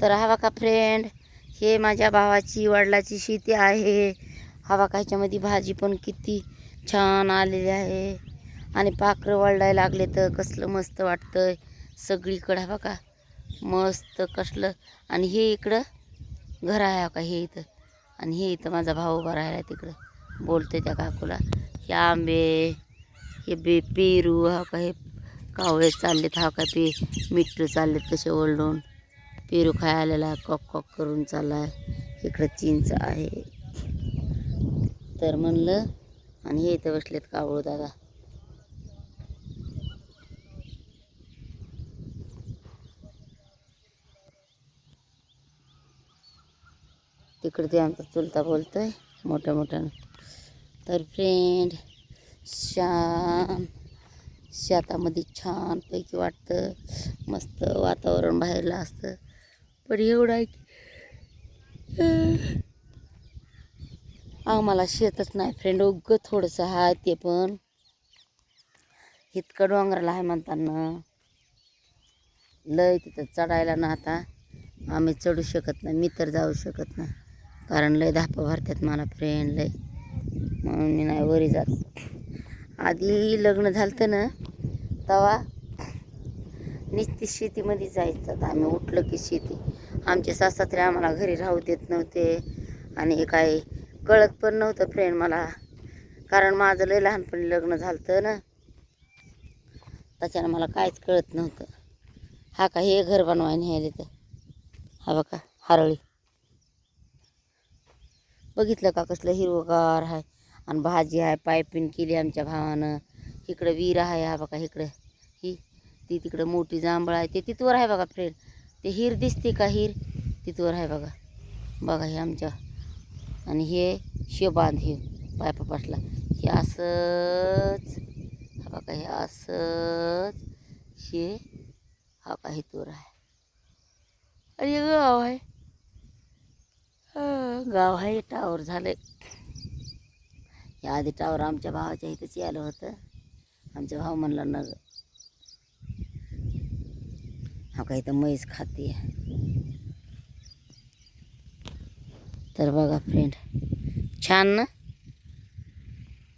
तर हवा का फ्रेंड हे माझ्या भावाची वडिलाची शेती आहे. हवा का ह्याच्यामध्ये भाजी पण किती छान आलेली आहे. आणि पाखरं वळडायला लागले तर कसलं मस्त वाटतं सगळीकडं हवा का मस्त कसलं. आणि हे इकडं घर आहे का हे इथं. आणि हे इथं माझा भाऊ उभा राहिला तिकडं. बोलते त्या काकूला हे आंबे हे बे पेरू हा का हे कावळे चाललेत हा का पे मिठ्ठू चाललेत कसे ओरडून. पेरू खायला कॉक कॉक करून चालला आहे इकडं चिंच आहे. तर म्हणलं आणि हे इथं बसलेत कावळू दादा. तिकडे ते आमचा चुलता बोलतोय मोठ्या मोठ्यानं तर फ्रेंड शाम शेतामध्ये छानपैकी वाटतं मस्त वातावरण बाहेरला असतं. पण एवढं आहे की. आम्हाला शेतच नाही फ्रेंड उगं थोडंसं आहे ते पण. इतकं डोंगराला आहे म्हणताना. लय तिथं चढायला ना आता. आम्ही चढू शकत नाही मी तर जाऊ शकत नाही. कारण लय धापा भरतात मला फ्रेंड लय. म्हणून मी नाही वरी जात. आधी लग्न झालं ना तेव्हा निश्चित शेतीमध्ये जायचं. आम्ही उठलं की शेती. आमचे सासरे आम्हाला घरी राहू देत नव्हते. आणि काय कळत पण नव्हतं फ्रेंड मला. कारण माझं लय लहानपणी लग्न झालं ना. त्याच्यानं मला काहीच कळत नव्हतं. हा का हे घर बनवाय न्यायले तर हा बघा हरळी. बघितलं का कसलं हिरवगार आहे. आणि भाजी आहे पायपिंग केली आमच्या भावानं. इकडं विहीर आहे हा बघा इकडं. ती तिकडं मोठी जांभळ आहे ते तिथवर आहे बघा फ्रेंड. ते हिर दिसते का हिर? तिथवर आहे बघा. बघा हे आमच्या. आणि हे शेबांध हे पायपापासला हे असंच. हा बघा हे असंच. हे हा का हे तोर आहे. आणि हे गाव आहे. गाव आहे टावर झालंय. या आधी टावर आमच्या भावाच्या इथंच यायला होतं. आमचा भाऊ म्हणला न हा काही तर म्हैस खाते तर बघा फ्रेंड छान ना?